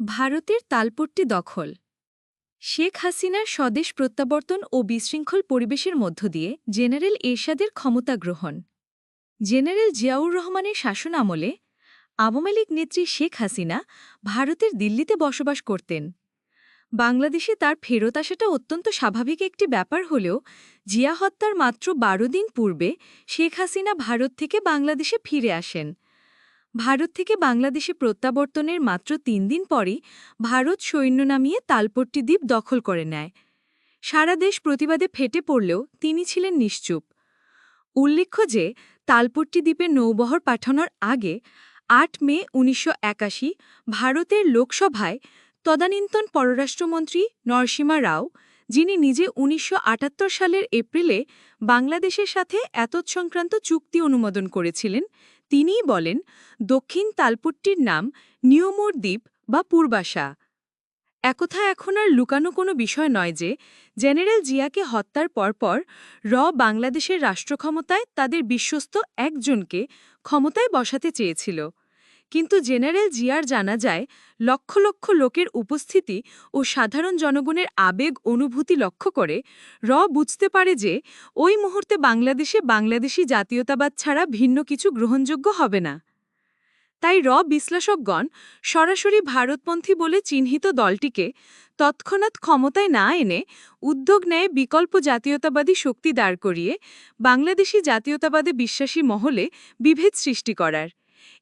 ভারতের তালপট্টি দখল। শেখ হাসিনার স্বদেশ প্রত্যাবর্তন ও বিশৃঙ্খল পরিবেশের মধ্য দিয়ে জেনারেল এরশাদের ক্ষমতা গ্রহণ। জেনারেল জিয়াউর রহমানের শাসন আমলে আওয়ামী লীগ নেত্রী শেখ হাসিনা ভারতের দিল্লিতে বসবাস করতেন। বাংলাদেশে তার ফেরত আসাটা অত্যন্ত স্বাভাবিক একটি ব্যাপার হলেও জিয়া হত্যার মাত্র বারো দিন পূর্বে শেখ হাসিনা ভারত থেকে বাংলাদেশে ফিরে আসেন। ভারত থেকে বাংলাদেশে প্রত্যাবর্তনের মাত্র তিন দিন পরই ভারত সৈন্য নামিয়ে তালপট্টি দ্বীপ দখল করে নেয়। সারা দেশ প্রতিবাদে ফেটে পড়লেও তিনি ছিলেন নিশ্চুপ। উল্লেখ্য যে, তালপট্টি দ্বীপে নৌবহর পাঠানোর আগে আট মে উনিশশো একাশি ভারতের লোকসভায় তদানীন্তন পররাষ্ট্রমন্ত্রী নরসিমা রাও, যিনি নিজে উনিশশো আটাত্তর সালের এপ্রিলে বাংলাদেশের সাথে এতৎসংক্রান্ত চুক্তি অনুমোদন করেছিলেন তিনিই বলেন, দক্ষিণ তালপট্টির নাম নিয়মোর দ্বীপ বা পূর্বাশা। একথা এখন আর লুকানো কোনো বিষয় নয় যে, জেনারেল জিয়াকে হত্যার পরপর র বাংলাদেশের রাষ্ট্রক্ষমতায় তাদের বিশ্বস্ত একজনকে ক্ষমতায় বসাতে চেয়েছিল। কিন্তু জেনারেল জিয়ার জানা যায়, লক্ষ লক্ষ লোকের উপস্থিতি ও সাধারণ জনগণের আবেগ অনুভূতি লক্ষ্য করে, র বুঝতে পারে যে, ওই মুহূর্তে বাংলাদেশে বাংলাদেশি জাতীয়তাবাদ ছাড়া ভিন্ন কিছু গ্রহণযোগ্য হবে না। তাই র বিশ্লেষকগণ সরাসরি ভারতপন্থী বলে চিহ্নিত দলটিকে তৎক্ষণাৎ ক্ষমতায় না এনে উদ্যোগ নেয় বিকল্প জাতীয়তাবাদী শক্তি দাঁড় করিয়ে, বাংলাদেশি জাতীয়তাবাদে বিশ্বাসী মহলে বিভেদ সৃষ্টি করার।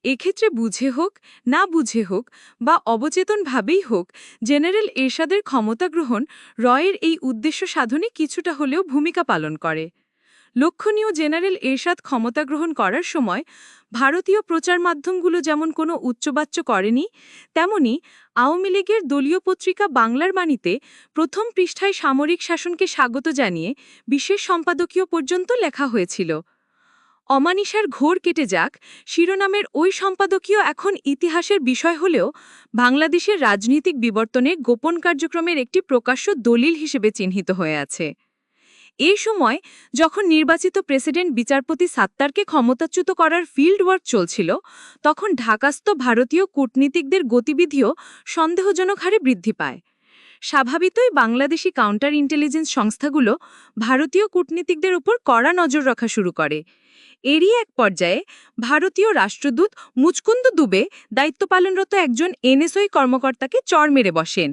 এক্ষেত্রে বুঝে হোক, না বুঝে হোক বা অবচেতনভাবেই হোক, জেনারেল এরশাদের ক্ষমতা গ্রহণ রয়ের এই উদ্দেশ্য সাধনে কিছুটা হলেও ভূমিকা পালন করে। লক্ষণীয় জেনারেল এরশাদ ক্ষমতা গ্রহণ করার সময় ভারতীয় প্রচার মাধ্যমগুলো যেমন কোনো উচ্চবাচ্য করেনি, তেমনি আওয়ামী লীগের দলীয় পত্রিকা বাংলার বাণীতে প্রথম পৃষ্ঠায় সামরিক শাসনকে স্বাগত জানিয়ে বিশেষ সম্পাদকীয় পর্যন্ত লেখা হয়েছিল। অমানিসার ঘোর কেটে যাক, শিরোনামের ওই সম্পাদকীয় এখন ইতিহাসের বিষয় হলেও বাংলাদেশের রাজনৈতিক বিবর্তনে গোপন কার্যক্রমের একটি প্রকাশ্য দলিল হিসেবে চিহ্নিত হয়ে আছে। এই সময় যখন নির্বাচিত প্রেসিডেন্ট বিচারপতি সাত্তারকে ক্ষমতাচ্যুত করার ফিল্ড ওয়ার্ক চলছিল, তখন ঢাকাস্থ ভারতীয় কূটনীতিকদের গতিবিধিও সন্দেহজনক হারে বৃদ্ধি পায়। স্বাভাবিকই বাংলাদেশি কাউন্টার ইন্টেলিজেন্স সংস্থাগুলো ভারতীয় কূটনীতিকদের উপর কড়া নজর রাখা শুরু করে। এরই এক পর্যায়ে ভারতীয় রাষ্ট্রদূত মুচকুন্দ দুবে দায়িত্ব পালনরত একজন এনএসওই কর্মকর্তাকে চর মেরে বসেন।